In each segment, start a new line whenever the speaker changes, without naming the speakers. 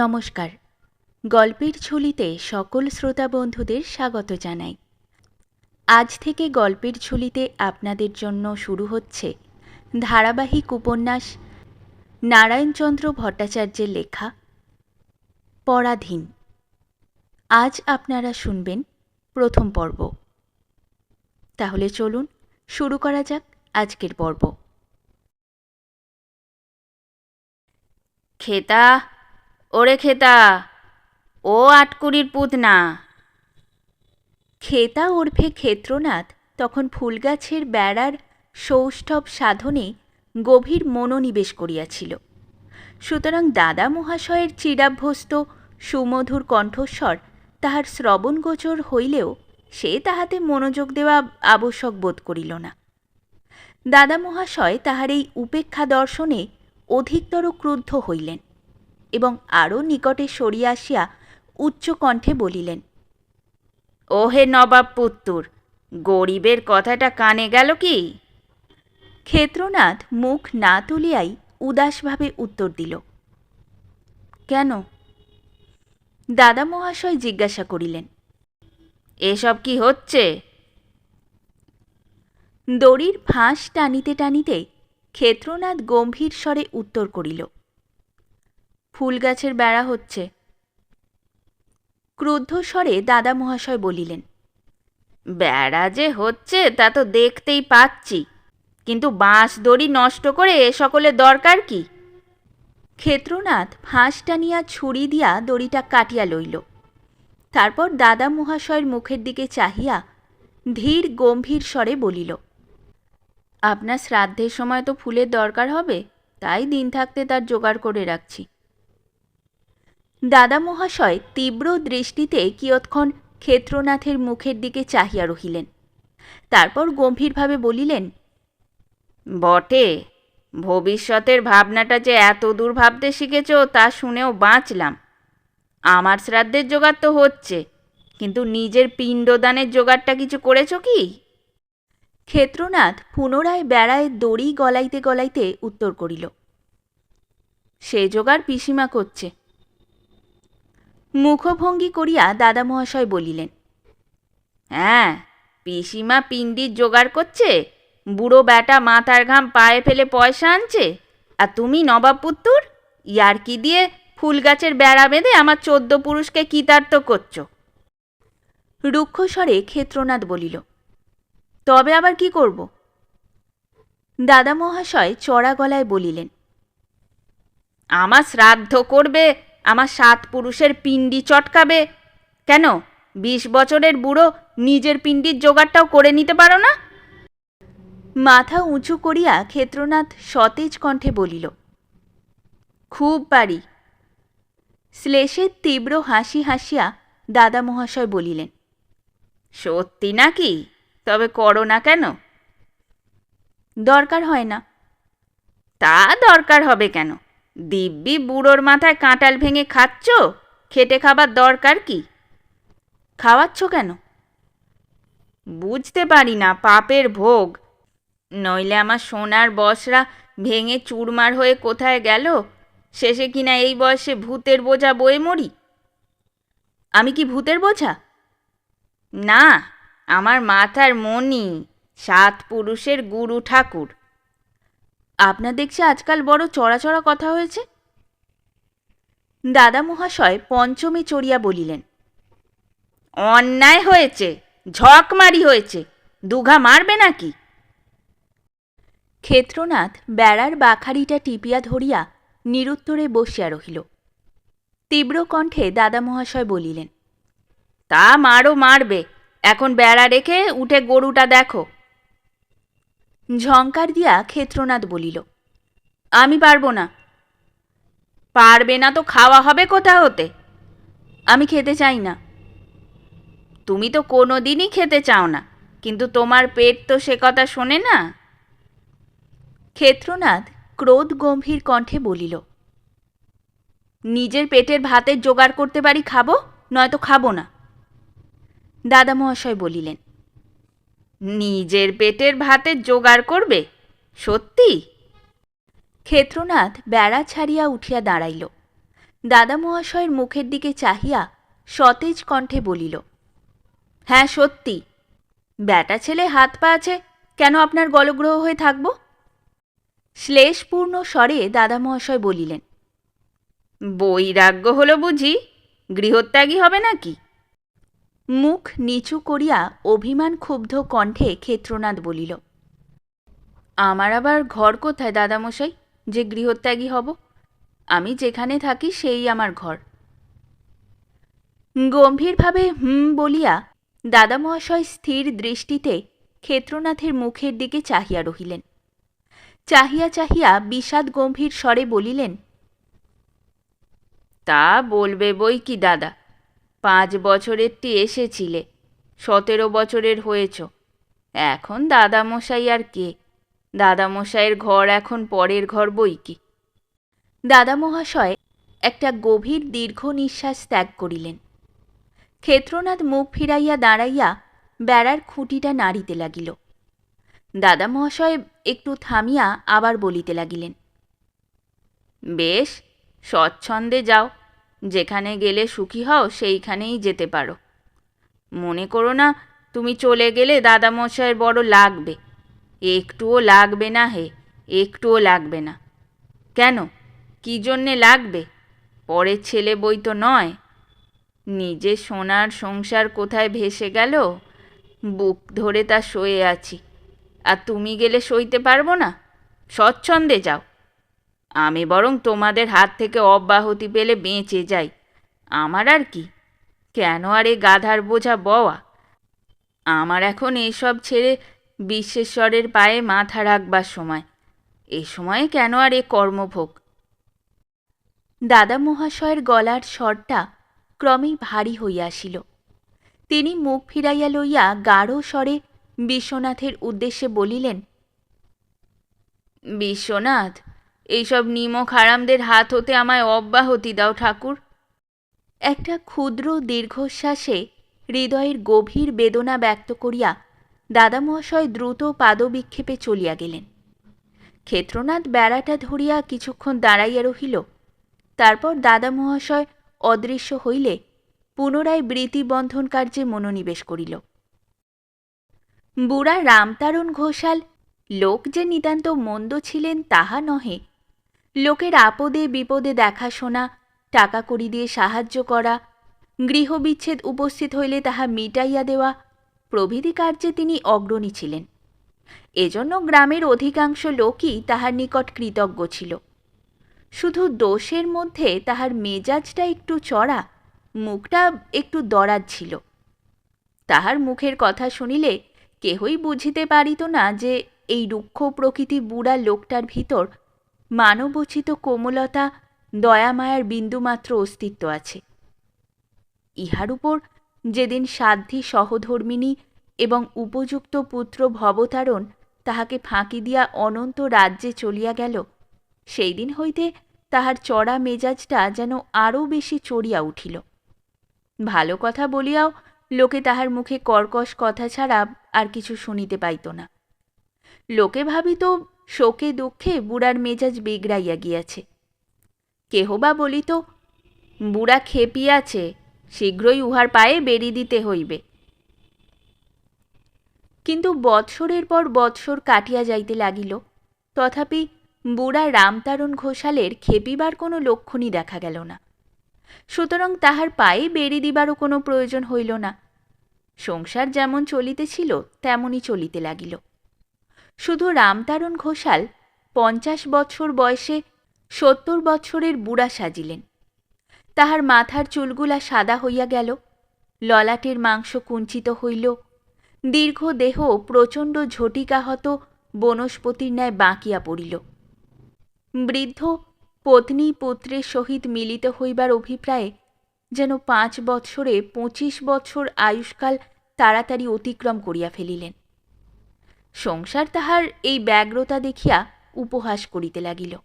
নমস্কার। গল্পের ঝুলিতে সকল শ্রোতা বন্ধুদের স্বাগত জানাই। আজ থেকে গল্পের ঝুলিতে আপনাদের জন্য শুরু হচ্ছে ধারাবাহিক উপন্যাস নারায়ণচন্দ্র ভট্টাচার্যের লেখা পরাধীন। আজ আপনারা শুনবেন প্রথম পর্ব। তাহলে চলুন শুরু করা যাক আজকের পর্ব।
খেতা ওরে খেতা, ও আটকুরির পুতনা।
খেতা ওরফে ক্ষেত্রনাথ তখন ফুলগাছের বেড়ার সৌষ্ঠব সাধনে গভীর মনোনিবেশ করিয়াছিল। সুতরাং দাদা মহাশয়ের চিরাভ্যস্ত সুমধুর কণ্ঠস্বর তাহার শ্রবণগোচর হইলেও সে তাহাতে মনোযোগ দেওয়া আবশ্যক বোধ করিল না। দাদা মহাশয় তাহার এই উপেক্ষা দর্শনে অধিকতর ক্রুদ্ধ হইলেন। এবং আরও নিকটে সরিয়া আসিয়া উচ্চ কণ্ঠে বলিলেন,
ওহে নবাব পুত্তুর, গরিবের কথাটা কানে গেল কি?
ক্ষেত্রনাথ মুখ না তুলিয়াই উদাসভাবে উত্তর দিল, কেন? দাদা মহাশয় জিজ্ঞাসা করিলেন,
এসব কি হচ্ছে?
দড়ির ফাঁস টানিতে টানিতে ক্ষেত্রনাথ গম্ভীর স্বরে উত্তর করিল ফুল গাছের বেড়া হচ্ছে। ক্রুদ্ধ স্বরে দাদা মহাশয় বলিলেন,
বেড়া যে হচ্ছে তা তো দেখতেই পাচ্ছি, কিন্তু বাঁশ দড়ি নষ্ট করে এ সকলের দরকার কি?
ক্ষেত্রনাথ ফাঁস টানিয়া ছুরি দিয়া দড়িটা কাটিয়া লইল। তারপর দাদা মহাশয়ের মুখের দিকে চাহিয়া ধীর গম্ভীর স্বরে বলিল, আপনার শ্রাদ্ধের সময় তো ফুলের দরকার হবে, তাই দিন থাকতে তার জোগাড় করে রাখছি। দাদা মহাশয় তীব্র দৃষ্টিতে কিয়ৎক্ষণ ক্ষেত্রনাথের মুখের দিকে চাহিয়া রহিলেন। তারপর গম্ভীরভাবে বলিলেন
বটে ভবিষ্যতের ভাবনাটা যে এত দূর ভাবতে শিখেছ তা শুনেও বাঁচলাম। আমার শ্রাদ্ধের জোগাড় তো হচ্ছে কিন্তু নিজের পিণ্ডদানের জোগাড়টা কিছু করেছ কি?
ক্ষেত্রনাথ পুনরায় বেড়ায় দড়ি গলাইতে গলাইতে উত্তর করিল সে জোগাড় পিসিমা করছে। মুখভঙ্গি করিয়া দাদা মহাশয় বলিলেন
হ্যাঁ পিসিমা পিণ্ডির জোগাড় করছে, বুড়ো ব্যাটা মাথার ঘাম পায়ে ফেলে পয়সা আনছে, আর তুমি নবাব নবাবপুত্তুর ইয়ারকি দিয়ে ফুল গাছের বেড়া বেঁধে আমার চোদ্দ পুরুষকে কৃতার্থ করছ?
রুক্ষস্বরে ক্ষেত্রনাথ বলিল, তবে আবার কি করব? দাদা মহাশয় চড়া গলায় বলিলেন,
আমার শ্রাদ্ধ করবে আমার সাত পুরুষের পিণ্ডি চটকাবে? কেন? বিশ বছরের বুড়ো নিজের পিণ্ডির জোগাড়টাও করে নিতে পারো না?
মাথা উঁচু করিয়া ক্ষেত্রনাথ সতেজ কণ্ঠে বলিল, খুব পারি। শ্লেষের তীব্র হাসি হাসিয়া দাদা মহাশয় বলিলেন,
সত্যি নাকি? তবে করো না কেন?
দরকার হয় না।
তা দরকার হবে কেন? দিব্যি বুড়োর মাথায় কাঁটাল ভেঙে খাচ্ছ? খেটে খাবার দরকার কি?
খাওয়াচ্ছ কেন?
বুঝতে পারি না, পাপের ভোগ। নইলে আমার সোনার বসরা ভেঙে চুরমার হয়ে কোথায় গেল? শেষে কিনা এই বয়সে ভূতের বোঝা বয়ে মরি?
আমি কি ভূতের বোঝা?
না, আমার মাথার মনি সাত পুরুষের গুরু ঠাকুর।
আপনার দেখছি আজকাল বড় চড়া চড়া কথা হয়েছে। দাদা মহাশয় পঞ্চমে চড়িয়া বলিলেন,
অন্যায় হয়েছে, ঝকমারি হয়েছে, দুঘা মারবে নাকি?
ক্ষেত্রনাথ বেড়ার বাখারিটা টিপিয়া ধরিয়া নিরুত্তরে বসিয়া রহিল। তীব্র কণ্ঠে দাদা মহাশয় বলিলেন,
তা মারো মারবে, এখন বেড়া রেখে উঠে গরুটা দেখো।
ঝঙ্কার দিয়া ক্ষেত্রনাথ বলিল, আমি পারব না।
পারবে না তো খাওয়া হবে কোথা হতে?
আমি খেতে চাই না।
তুমি তো কোনো দিনই খেতে চাও না, কিন্তু তোমার পেট তো সে কথা শোনে না?
ক্ষেত্রনাথ ক্রোধ গম্ভীর কণ্ঠে বলিল, নিজের পেটের ভাতের জোগাড় করতে পারি খাব, নয়তো খাব না? দাদা মহাশয় বলিলেন
নিজের পেটের ভাতের জোগাড় করবে? সত্যি?
ক্ষেত্রনাথ বেড়া ছাড়িয়া উঠিয়া দাঁড়াইল। দাদা মহাশয়ের মুখের দিকে চাহিয়া সতেজ কণ্ঠে বলিল হ্যাঁ সত্যি। ব্যাটা ছেলে হাত পা আছে কেন আপনার গলগ্রহ হয়ে থাকব? শ্লেষপূর্ণ স্বরে দাদা মহাশয় বলিলেন
বৈরাগ্য হলো বুঝি? গৃহত্যাগী হবে নাকি?
মুখ নিচু করিয়া অভিমান ক্ষুব্ধ কণ্ঠে ক্ষেত্রনাথ বলিল, আমার আবার ঘর কোথায়, দাদামশাই? যে গৃহত্যাগী হব? আমি যেখানে থাকি, সেই আমার ঘর। গম্ভীরভাবে হুম বলিয়া দাদা মহাশয় স্থির দৃষ্টিতে ক্ষেত্রনাথের মুখের দিকে চাহিয়া রহিলেন। চাহিয়া চাহিয়া বিষাদ গম্ভীর স্বরে বলিলেন,
তা বলবে বই কি, দাদা? পাঁচ বছরেরটি এসেছিলে, সতেরো বছরের হয়েছ। এখন দাদামশাই আর কে? দাদামশাইয়ের ঘর এখন পরের ঘর বই কি?
দাদা মহাশয় একটা গভীর দীর্ঘ নিঃশ্বাস ত্যাগ করিলেন। ক্ষেত্রনাথ মুখ ফিরাইয়া দাঁড়াইয়া বেড়ার খুঁটিটা নাড়িতে লাগিল। দাদা মহাশয় একটু থামিয়া আবার বলিতে লাগিলেন,
বেশ, স্বচ্ছন্দে যাও। যেখানে গেলে সুখী হও, সেইখানেই যেতে পারো। মনে করো না, তুমি চলে গেলে দাদামশাইয়ের বড় লাগবে। একটুও লাগবে না হে, একটুও লাগবে না। কেন? কি জন্যে লাগবে? পরের ছেলে বই তো নয়। নিজে সোনার সংসার কোথায় ভেসে গেল? বুক ধরে তা সয়ে আছি। আর তুমি গেলে সইতে পারব না? স্বচ্ছন্দে যাও। আমি বরং তোমাদের হাত থেকে অব্যাহতি পেলে বেঁচে যাই। আমার আর কি? কেন আর এ গাধার বোঝা বওয়া? আমার এখন এসব ছেড়ে বিশ্বেশ্বরের পায়ে মাথা রাখবার সময়। এ সময়ে কেন আর এ কর্মভোগ?
দাদা মহাশয়ের গলার স্বরটা ক্রমেই ভারী হইয়া আসিল তিনি মুখ ফিরাইয়া লইয়া গাঢ় স্বরে বিশ্বনাথের উদ্দেশ্যে বলিলেন,
বিশ্বনাথ এইসব নিমক হারামদের হাত হতে আমায় অব্যাহতি দাও, ঠাকুর।
একটা ক্ষুদ্র দীর্ঘশ্বাসে হৃদয়ের গভীর বেদনা ব্যক্ত করিয়া দাদামহাশয় দ্রুত পাদবিক্ষেপে চলিয়া গেলেন। ক্ষেত্রনাথ বেড়াটা ধরিয়া কিছুক্ষণ দাঁড়াইয়া রহিল। তারপর দাদামহাশয় অদৃশ্য হইলে পুনরায় বৃত্তিবন্ধন কার্যে মনোনিবেশ করিল। বুড়া রামতারণ ঘোষাল, লোক যে নিতান্ত মন্দ ছিলেন তাহা নহে লোকের আপদে বিপদে দেখাশোনা টাকা কড়ি দিয়ে সাহায্য করা, গৃহবিচ্ছেদ উপস্থিত হইলে তাহা মিটাইয়া দেওয়া, প্রভৃতি কার্যে তিনি অগ্রণী ছিলেন। এজন্য গ্রামের অধিকাংশ লোকই তাহার নিকট কৃতজ্ঞ ছিল। শুধু দোষের মধ্যে তাহার মেজাজটা একটু চড়া, মুখটা একটু দরাজ ছিল। তাহার মুখের কথা শুনিলে কেহই বুঝিতে পারিত না যে এই রুক্ষ প্রকৃতি বুড়া লোকটার ভিতর মানবোচিত কোমলতা দয়ামায়ার বিন্দুমাত্র অস্তিত্ব আছে। ইহার উপর যেদিন সাধ্যী সহধর্মিণী এবং উপযুক্ত পুত্র ভবতারণ তাহাকে ফাঁকি দিয়া অনন্ত রাজ্যে চলিয়া গেল, সেই দিন হইতে তাহার চড়া মেজাজটা যেন আরও বেশি চড়িয়া উঠিল। ভালো কথা বলিয়াও লোকে তাহার মুখে কর্কশ কথা ছাড়া আর কিছু শুনিতে পাইত না। লোকে ভাবিত শোকে দুঃখে বুড়ার মেজাজ বিগড়াইয়া গিয়াছে। কেহবা বলিত, বুড়া খেপিয়াছে, শীঘ্রই উহার পায়ে বেরি দিতে হইবে। কিন্তু বৎসরের পর বৎসর কাটিয়া যাইতে লাগিল, তথাপি বুড়া রামতারণ ঘোষালের খেপিবার কোনো লক্ষণই দেখা গেল না। সুতরাং তাহার পায়ে বেরি দিবারও কোনো প্রয়োজন হইল না। সংসার যেমন চলিতেছিল, তেমনই চলিতে লাগিল। শুধু রামতারণ ঘোষাল পঞ্চাশ বৎসর বয়সে সত্তর বৎসরের বুড়া সাজিলেন। তাহার মাথার চুলগুলা সাদা হইয়া গেল, ললাটের মাংস কুঞ্চিত হইল, দীর্ঘ দেহ প্রচণ্ড ঝটিকাহত বনস্পতির ন্যায় বাঁকিয়া পড়িল। বৃদ্ধ পত্নী পুত্রের সহিত মিলিত হইবার অভিপ্রায়ে যেন পাঁচ বৎসরে পঁচিশ বৎসর আয়ুষ্কাল তাড়াতাড়ি অতিক্রম করিয়া ফেলিলেন। সংসার তাহার এই ব্যগ্রতা দেখিয়া উপহাস করিতে লাগিল।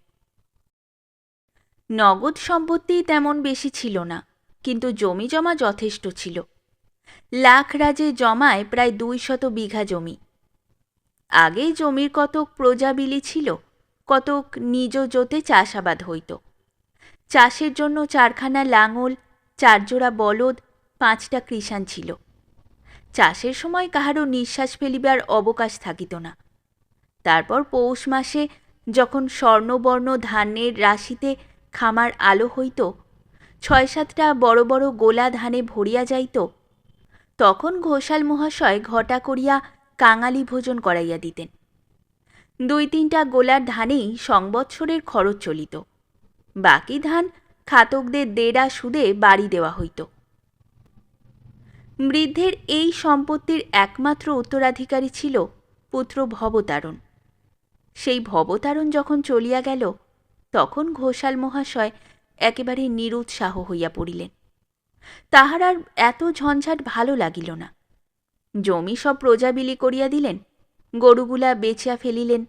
নগদ সম্পত্তি তেমন বেশি ছিল না, কিন্তু জমি জমা যথেষ্ট ছিল। লাখ রাজে জমায় প্রায় দুই শত বিঘা জমি। আগেই জমির কতক প্রজাবিলি ছিল, কতক নিজ জোতে চাষাবাদ হইত। চাষের জন্য চারখানা লাঙল, চারজোড়া বলদ, পাঁচটা কৃষাণ ছিল। চাষের সময় কাহারও নিঃশ্বাস ফেলিবার অবকাশ থাকিত না। তারপর পৌষ মাসে যখন স্বর্ণবর্ণ ধানের রাশিতে খামার আলো হইত, ছয় সাতটা বড় বড় গোলা ধানে ভরিয়া যাইত, তখন ঘোষাল মহাশয় ঘটা করিয়া কাঙালি ভোজন করাইয়া দিতেন। দুই তিনটা গোলার ধানেই সংবৎসরের খরচ চলিত। বাকি ধান খাতকদের দেড়া সুদে বাড়ি দেওয়া হইত। বৃদ্ধের এই সম্পত্তির একমাত্র উত্তরাধিকারী ছিল পুত্র ভবতারণ। সেই ভবতারণ যখন চলিয়া গেল, তখন ঘোষাল মহাশয় একেবারে নিরুৎসাহ হইয়া পড়িলেন। তাহার আর এত ঝঞ্ঝাট ভালো লাগিল না। জমি সব প্রজাবিলি করিয়া দিলেন, গরুগুলা বেচিয়া ফেলিলেন,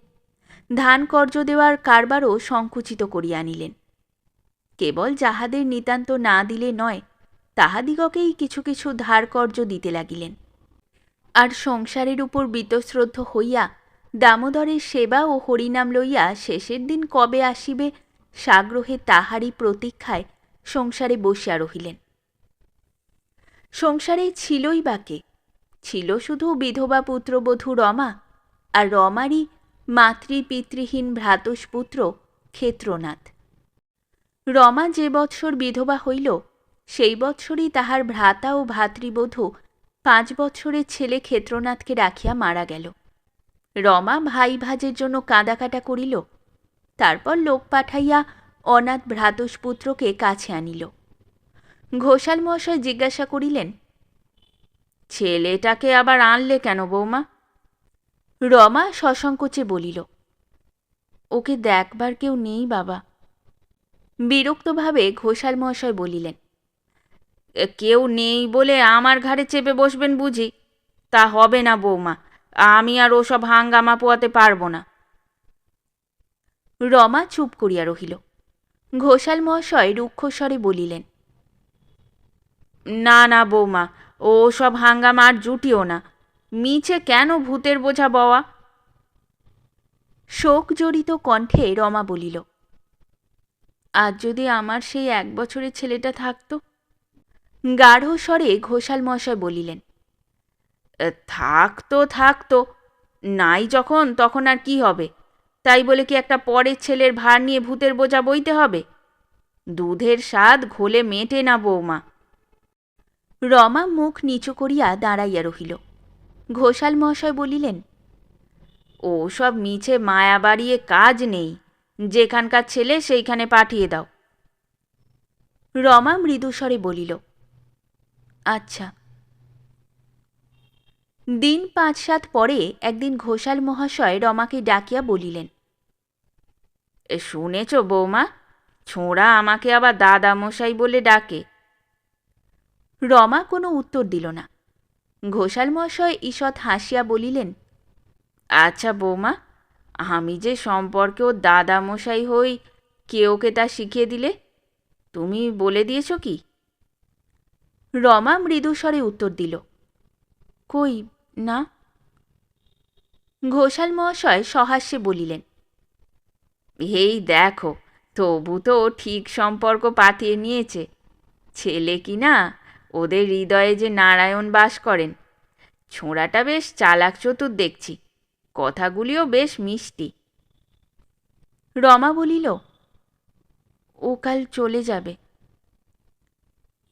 ধান কর্য দেওয়ার কারবারও সংকুচিত করিয়া আনিলেন। কেবল যাহাদের নিতান্ত না দিলে নয় তাহাদিগকেই কিছু কিছু ধার কর্য দিতে লাগিলেন। আর সংসারের উপর বীতশ্রদ্ধ হইয়া দামোদরের সেবা ও হরিনাম লইয়া শেষের দিন কবে আসিবে, সাগ্রহে তাহারই প্রতীক্ষায় সংসারে বসিয়া রহিলেন। সংসারে ছিলই বাকে, ছিল শুধু বিধবা পুত্রবধূ রমা, আর রমারই মাতৃপিতৃহীন ভ্রাতুষ্পুত্র ক্ষেত্রনাথ। রমা যে বৎসর বিধবা হইল সেই বৎসরই তাহার ভ্রাতা ও ভাতৃবধূ পাঁচ বৎসরের ছেলে ক্ষেত্রনাথকে রাখিয়া মারা গেল। রমা ভাই ভাজের জন্য কাঁদাকাটা করিল, তারপর লোক পাঠাইয়া অনাথ ভ্রাতুষ্পুত্রকে কাছে আনিল। ঘোষাল মহাশয় জিজ্ঞাসা করিলেন,
ছেলেটাকে আবার আনলে কেন বৌমা?
রমা সসংকোচে বলিল, ওকে দেখবার কেউ নেই বাবা। বিরক্তভাবে ঘোষাল মহাশয় বলিলেন
কেউ নেই বলে আমার ঘাড়ে চেপে বসবেন বুঝি? তা হবে না বৌমা, আমি আর ওসব হাঙ্গামা পোয়াতে পারব না।
রমা চুপ করিয়া রহিল। ঘোষাল মহাশয় রুক্ষস্বরে বলিলেন,
না না বৌমা ও সব হাঙ্গামা আর জুটিও না। মিছে কেন ভূতের বোঝা বওয়া?
শোক জড়িত কণ্ঠে রমা বলিল, আজ যদি আমার সেই এক বছরের ছেলেটা থাকত গাঢ় স্বরে ঘোষাল মহাশয় বলিলেন
থাকতো থাকতো নাই যখন, তখন আর কি হবে? তাই বলে কি একটা পরের ছেলের ভার নিয়ে ভূতের বোঝা বইতে হবে? দুধের স্বাদ ঘোলে মেটে না বৌমা।
রমা মুখ নিচু করিয়া দাঁড়াইয়া রহিল। ঘোষাল মহাশয় বলিলেন
ও সব মিছে মায়া বাড়িয়ে কাজ নেই, যেখানকার ছেলে সেইখানে পাঠিয়ে দাও।
রমা মৃদুস্বরে বলিল আচ্ছা। দিন পাঁচ সাত পরে একদিন ঘোষাল মহাশয় রমাকে ডাকিয়া বলিলেন
শুনেছ বৌমা, ছোঁড়া আমাকে আবার দাদা মশাই বলে ডাকে?
রমা কোনো উত্তর দিল না। ঘোষাল মহাশয় ঈষৎ হাসিয়া বলিলেন
আচ্ছা বৌমা, আমি যে সম্পর্কে ওর দাদা মশাই হই কে ওকে তা শিখিয়ে দিলে? তুমি বলে দিয়েছ কি?
রমা মৃদুস্বরে উত্তর দিল, কই না? ঘোষাল মহাশয় সহাস্যে বলিলেন,
এই দেখো, তবু তো ঠিক সম্পর্ক পাতিয়ে নিয়েছে। ছেলে কি না, ওদের হৃদয়ে যে নারায়ণ বাস করেন। ছোঁড়াটা বেশ চালাক চতুর দেখছি, কথাগুলিও বেশ মিষ্টি।
রমা বলিল, ও কাল চলে যাবে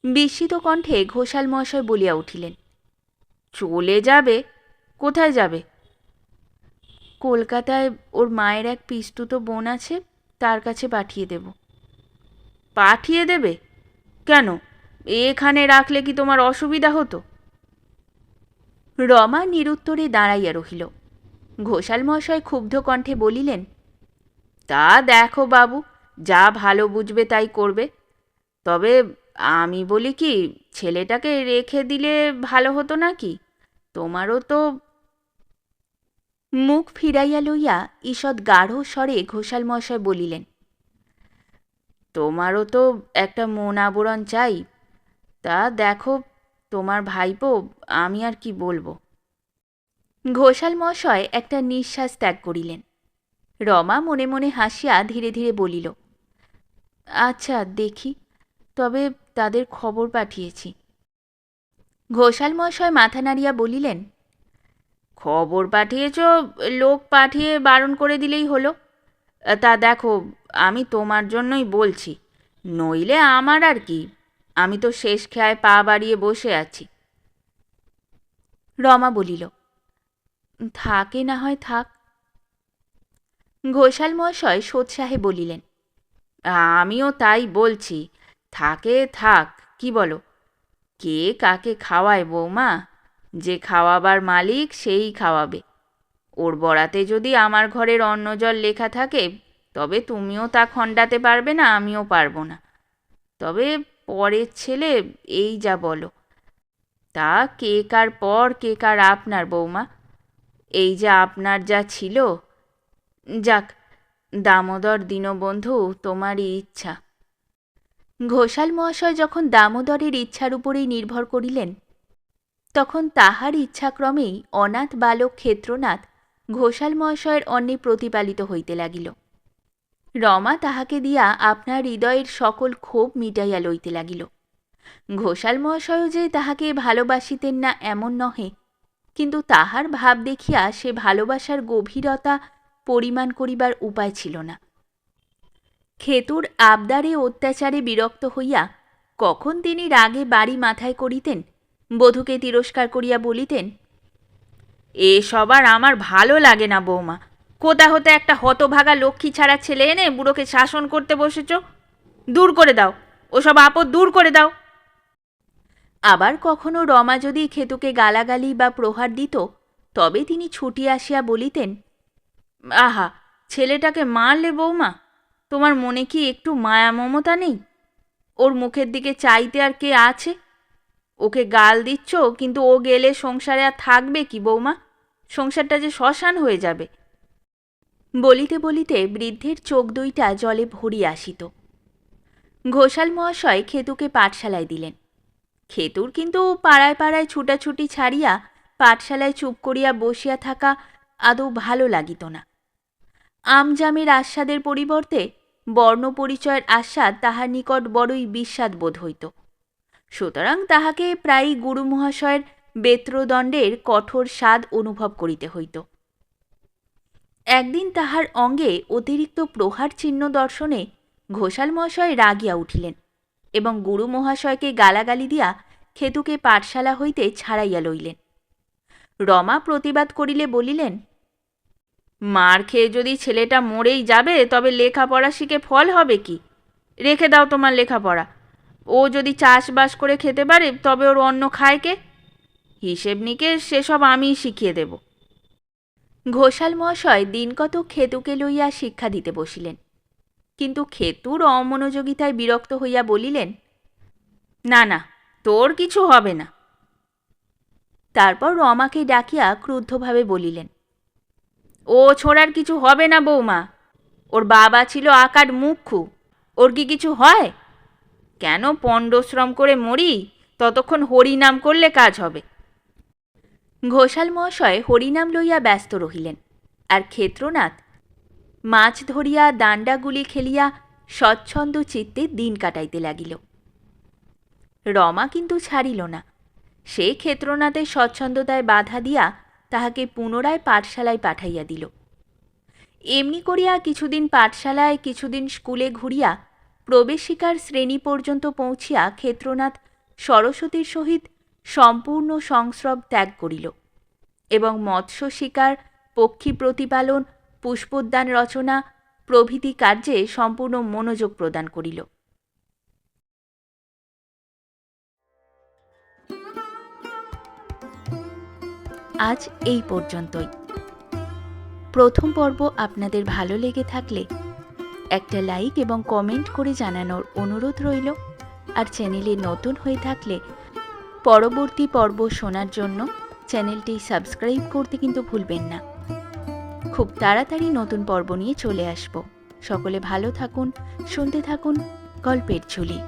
বিস্মিত কণ্ঠে ঘোষাল মহাশয় বলিয়া উঠিলেন,
চলে যাবে, কোথায় যাবে?
কলকাতায় ওর মায়ের এক পিস্তুত বোন আছে, তার কাছে পাঠিয়ে দেব।
পাঠিয়ে দেবে? কেন? এখানে রাখলে কি তোমার অসুবিধা হতো?
রমা নিরুত্তরে দাঁড়াইয়া রহিল। ঘোষাল মহাশয় ক্ষুব্ধ কণ্ঠে বলিলেন,
তা দেখো বাবু, যা ভালো বুঝবে তাই করবে। তবে আমি বলি কি, ছেলেটাকে রেখে দিলে ভালো হতো নাকি? তোমারও তো
মুখ ফিরাইয়া লইয়া ঈষৎ গাঢ় স্বরে ঘোষাল মহাশয় বলিলেন,
তোমারও তো একটা মন আবরণ চাই। তা দেখো, তোমার ভাইপো, আমি আর কি বলব?
ঘোষাল মশয় একটা নিঃশ্বাস ত্যাগ করিলেন। রমা মনে মনে হাসিয়া ধীরে ধীরে বলিল আচ্ছা দেখি। তবে তাদের খবর পাঠিয়েছি। ঘোষাল মহাশয় মাথা নাড়িয়া বলিলেন,
খবর পাঠিয়েছ, লোক পাঠিয়ে বারণ করে দিলেই হলো। তা দেখো, আমি তোমার জন্যই বলছি, নইলে আমার আর কি, আমি তো শেষ খেয়ায় পা বাড়িয়ে বসে আছি।
রমা বলিল, থাকে না হয় থাক। ঘোষাল মহাশয় সোৎসাহে বলিলেন,
আমিও তাই বলছি থাকে, থাক, কি বলো? কে কাকে খাওয়ায় বৌমা? যে খাওয়াবার মালিক সেই খাওয়াবে। ওর বরাতে যদি আমার ঘরের অন্ন জল লেখা থাকে, তবে তুমিও তা খণ্ডাতে পারবে না, আমিও পারব না। তবে পরের ছেলে, এই যা বলো। তা কে কার পর, কে কার আপনার বৌমা? এই যে আপনার যা ছিল। যাক, দামোদর দীনবন্ধু, তোমারই ইচ্ছা।
ঘোষাল মহাশয় যখন দামোদরের ইচ্ছার উপরেই নির্ভর করিলেন, তখন তাহার ইচ্ছাক্রমেই অনাথ বালক ক্ষেত্রনাথ ঘোষাল মহাশয়ের অন্নে প্রতিপালিত হইতে লাগিল। রমা তাহাকে দিয়া আপনার হৃদয়ের সকল ক্ষোভ মিটাইয়া লইতে লাগিল। ঘোষাল মহাশয়ও যে তাহাকে ভালোবাসিতেন না এমন নহে, কিন্তু তাহার ভাব দেখিয়া সে ভালোবাসার গভীরতা পরিমাণ করিবার উপায় ছিল না। খেতুর আবদারে অত্যাচারে বিরক্ত হইয়া কখন তিনি রাগে বাড়ি মাথায় করিতেন, বধূকে তিরস্কার করিয়া বলিতেন,
এ সবার আমার ভালো লাগে না বৌমা। কোথা হতে একটা হতভাগা লক্ষ্মী ছাড়া ছেলে এনে বুড়োকে শাসন করতে বসেছ? দূর করে দাও, ওসব আপদ দূর করে দাও।
আবার কখনো রমা যদি খেতুকে গালাগালি বা প্রহার দিত, তবে তিনি ছুটি আসিয়া বলিতেন,
আহা, ছেলেটাকে মারলে বৌমা? তোমার মনে কি একটু মায়া মমতা নেই? ওর মুখের দিকে চাইতে আর কে আছে? ওকে গাল দিচ্ছ, কিন্তু ও গেলে সংসারে আর থাকবে কি বৌমা? সংসারটা যে শ্মশান হয়ে যাবে।
বলিতে বলিতে বৃদ্ধের চোখ দুইটা জলে ভরিয়া আসিত। ঘোষাল মহাশয় খেতুকে পাঠশালায় দিলেন। খেতুর কিন্তু পাড়ায় পাড়ায় ছুটাছুটি ছাড়িয়া পাঠশালায় চুপ করিয়া বসিয়া থাকা আদৌ ভালো লাগিত না। আমজামের আস্বাদের পরিবর্তে বর্ণ পরিচয়ের আস্বাদ তাহার নিকট বড়ই বিস্বাদ বোধ হইত। সুতরাং তাহাকে প্রায়ই গুরু মহাশয়ের বেত্রদণ্ডের কঠোর স্বাদ অনুভব করিতে হইত। একদিন তাহার অঙ্গে অতিরিক্ত প্রহার চিহ্ন দর্শনে ঘোষাল মহাশয় রাগিয়া উঠিলেন এবং গুরু মহাশয়কে গালাগালি দিয়া খেতুকে পাঠশালা হইতে ছাড়াইয়া লইলেন। রমা প্রতিবাদ করিলে বলিলেন
মার খেয়ে যদি ছেলেটা মরেই যাবে, তবে লেখাপড়া শিখে ফল হবে কি? রেখে দাও তোমার লেখাপড়া। ও যদি চাষবাস করে খেতে পারে, তবে ওর অন্য খায় কে? হিসেব নিকেশ সেসব আমিই শিখিয়ে দেব।
ঘোষাল মহাশয় দিনকত খেতুকে লইয়া শিক্ষা দিতে বসিলেন। কিন্তু খেতুর অমনোযোগিতায় বিরক্ত হইয়া বলিলেন,
না না, তোর কিছু হবে না।
তারপর রমাকে ডাকিয়া ক্রুদ্ধভাবে বলিলেন
ও ছোড়ার কিছু হবে না বৌমা। ওর বাবা ছিল আকার মুখ্যু। ওর কি কিছু হয়? কেন পণ্ডশ্রম করে মরি? ততক্ষণ হরি নাম করলে কাজ হবে।
ঘোষাল মহাশয় হরিনাম লইয়া ব্যস্ত রহিলেন। আর ক্ষেত্রনাথ মাছ ধরিয়া দাণ্ডাগুলি খেলিয়া স্বচ্ছন্দ চিত্তে দিন কাটাইতে লাগিল। রমা কিন্তু ছাড়িল না। সে ক্ষেত্রনাথের স্বচ্ছন্দতায় বাধা দিয়া তাহাকে পুনরায় পাঠশালায় পাঠাইয়া দিল। এমনি করিয়া কিছুদিন পাঠশালায়, কিছুদিন স্কুলে ঘুরিয়া প্রবেশিকার শ্রেণি পর্যন্ত পৌঁছিয়া ক্ষেত্রনাথ সরস্বতীর সহিত সম্পূর্ণ সংস্রব ত্যাগ করিল এবং মৎস্য শিকার, পক্ষী প্রতিপালন, পুষ্পোদ্যান রচনা প্রভৃতি কার্যে সম্পূর্ণ মনোযোগ প্রদান করিল। আজ এই পর্যন্তই। প্রথম পর্ব আপনাদের ভালো লেগে থাকলে একটা লাইক এবং কমেন্ট করে জানানোর অনুরোধ রইল। আর চ্যানেলে নতুন হয়ে থাকলে পরবর্তী পর্ব শোনার জন্য চ্যানেলটি সাবস্ক্রাইব করতে কিন্তু ভুলবেন না। খুব তাড়াতাড়ি নতুন পর্ব নিয়ে চলে আসব। সকলে ভালো থাকুন, শুনতে থাকুন, গল্পের ঝুলি।